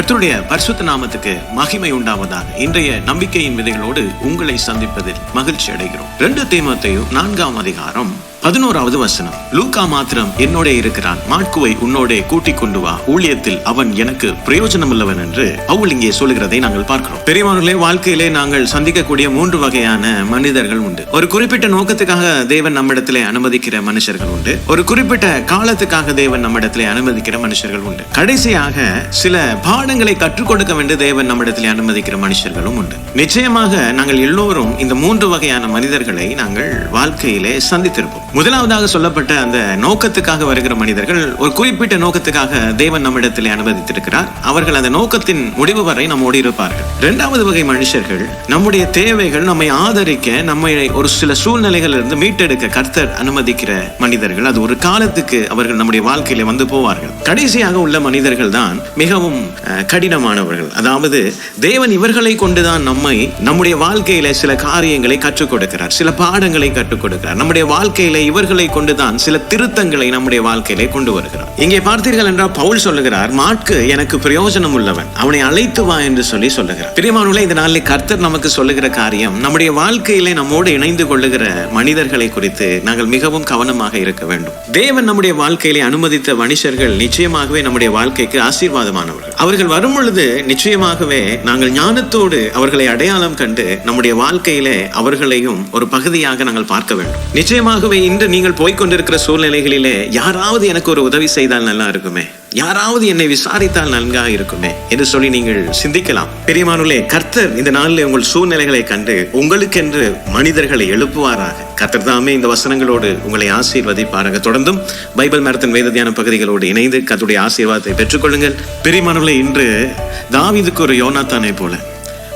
கர்த்தருடைய பரிசுத்த நாமத்துக்கு மகிமை உண்டாவதாக. இன்றைய நம்பிக்கையின் விதைகளோடு உங்களை சந்திப்பதில் மகிழ்ச்சி அடைகிறோம். ரெண்டு தீமத்தையும் நான்காம் அதிகாரம் பதினோராவது வசனம். லூக்கா மாத்திரம் என்னோட இருக்கிறான். மாட்குவை உன்னோட கூட்டிக் கொண்டு வா. ஊழியத்தில் அவன் எனக்கு பிரயோஜனம் உள்ளவன் என்று அவள் இங்கே சொல்லுகிறதை நாங்கள் பார்க்கிறோம். பெரியவர்களே வாழ்க்கையிலே நாங்கள் சந்திக்கக்கூடிய மூன்று வகையான மனிதர்கள் உண்டு. ஒரு குறிப்பிட்ட நோக்கத்துக்காக தேவன் நம்மிடத்திலே அனுமதிக்கிற மனுஷர்கள் உண்டு. ஒரு குறிப்பிட்ட காலத்துக்காக தேவன் நம்மிடத்திலே அனுமதிக்கிற மனுஷர்கள் உண்டு. கடைசியாக சில பாடங்களை கற்றுக் கொடுக்க வேண்டிய தேவன் நம்மிடத்திலே அனுமதிக்கிற மனுஷர்களும் உண்டு. நிச்சயமாக நாங்கள் எல்லோரும் இந்த மூன்று வகையான மனிதர்களை நாங்கள் வாழ்க்கையிலே சந்தித்திருப்போம். முதலாவதாக சொல்லப்பட்ட அந்த நோக்கத்துக்காக வருகிற மனிதர்கள் ஒரு குறிப்பிட்ட நோக்கத்துக்காக தேவன் நம்மிடத்திலே அனுமதித்திருக்கிறார். அவர்கள் அந்த நோக்கத்தின் முடிவு வரை நம்மோடு இருப்பார்கள் இரண்டாவது வகை மனுஷர்கள் நம்முடைய தேவைகள் நம்மை ஆதரிக்க நம்மை ஒரு சில சூழ்நிலைகள் இருந்து மீட்டெடுக்க கர்த்தர் அனுமதிக்கிற மனிதர்கள் அது ஒரு காலத்துக்கு அவர்கள் நம்முடைய வாழ்க்கையில வந்து போவார்கள். கடைசியாக உள்ள மனிதர்கள் தான் மிகவும் அஹ், கடினமானவர்கள். அதாவது தேவன் இவர்களை கொண்டுதான் நம்மை நம்முடைய வாழ்க்கையில சில காரியங்களை கற்றுக் கொடுக்கிறார் சில பாடங்களை கற்றுக் கொடுக்கிறார். நம்முடைய வாழ்க்கையில இவர்களை கொண்டுதான் சில திருத்தங்களை நம்முடைய வாழ்க்கையிலே கொண்டு வருகிறார். இங்கே பார்த்தீர்கள் என்றால் பவுல் சொல்லுகிறார் மாட்கு எனக்கு பிரயோஜனம் உள்ளவன் அவனை அழைத்து வா என்று சொல்லி சொல்லுகிறார். பிரியமானவர்களே இந்த நாளில் கர்த்தர் நமக்கு சொல்லுகிற காரியம் நம்முடைய வாழ்க்கையிலே நம்மோடு இணைந்து கொள்ளுகிற மனிதர்களை குறித்து நாங்கள் மிகவும் கவனமாக இருக்க வேண்டும். தேவன் நம்முடைய வாழ்க்கையிலே அனுமதித்த மனுஷர்கள் நிச்சயமாகவே நம்முடைய வாழ்க்கைக்கு ஆசீர்வாதமானவர்கள். அவர்கள் வரும் பொழுது நிச்சயமாகவே நாங்கள் ஞானத்தோடு அவர்களை அடையாளம் கண்டு நம்முடைய வாழ்க்கையிலே அவர்களையும் ஒரு பகுதியாக நாங்கள் பார்க்க வேண்டும். நிச்சயமாகவே இன்று நீங்கள் போய்க்கொண்டிருக்கிற சூழ்நிலைகளிலே யாராவது எனக்கு ஒரு உதவி செய்தால் நல்லா இருக்குமே? யாராவது என்னை விசாரித்தால் நன்கா இருக்குமே? என்று சொல்லி நீங்கள் சிந்திக்கலாம். பெரியமானுலே கர்த்தர் இந்த நாளில் உங்கள் சூழ்நிலைகளை கண்டு உங்களுக்கென்று மனிதர்களை எழுப்புவாராக. கர்த்தர் தாமே இந்த வசனங்களோடு உங்களை ஆசீர்வதிப்பாராக. தொடர்ந்தும் பைபிள் மரத்தின் வேத தியான பகுதிகளோடு இணைந்து கத்துடைய ஆசீர்வாதத்தை பெற்றுக்கொள்ளுங்கள். பெரியமானுலே இன்று தாவிதுக்கு ஒரு யோனாத்தானை போல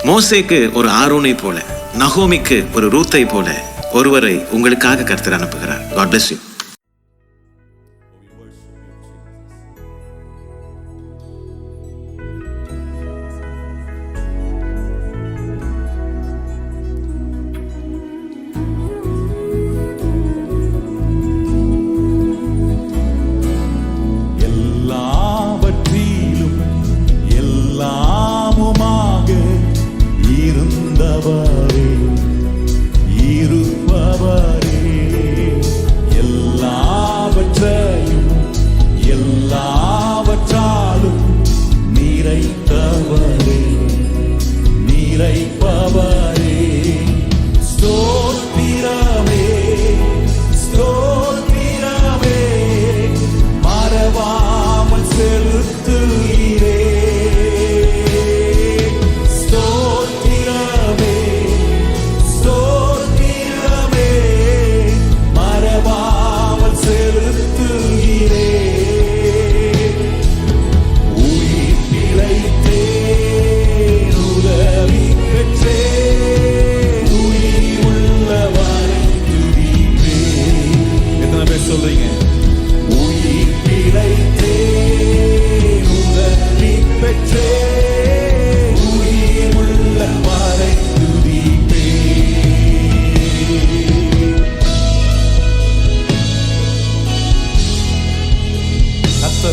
மோசேக்கு ஒரு ஆரோனை போல நகோமிக்கு ஒரு ரூத்தை போல ஒருவரை உங்களுக்காக கர்த்தர் அனுப்புகிறார். காட் பிளஸ் யூ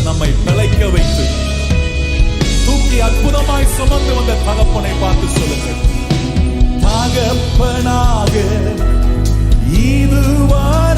நம்மை பிழைக்க வைத்து தூக்கி அற்புதமாய் சுமந்து வந்த தகப்பனை பார்த்து சொல்லுங்கள். தகப்பனாக இதுவாய்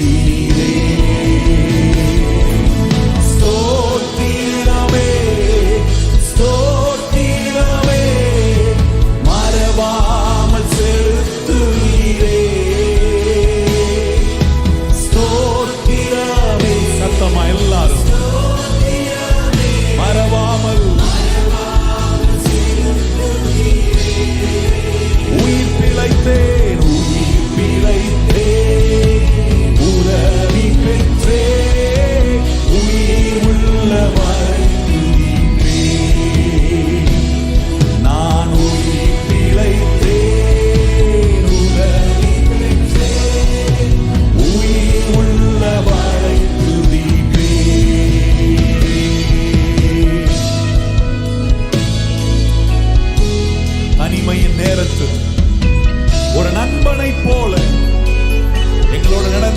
see.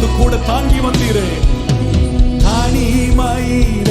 வந்து கூட தாங்கி வந்தீரே. தனிமையில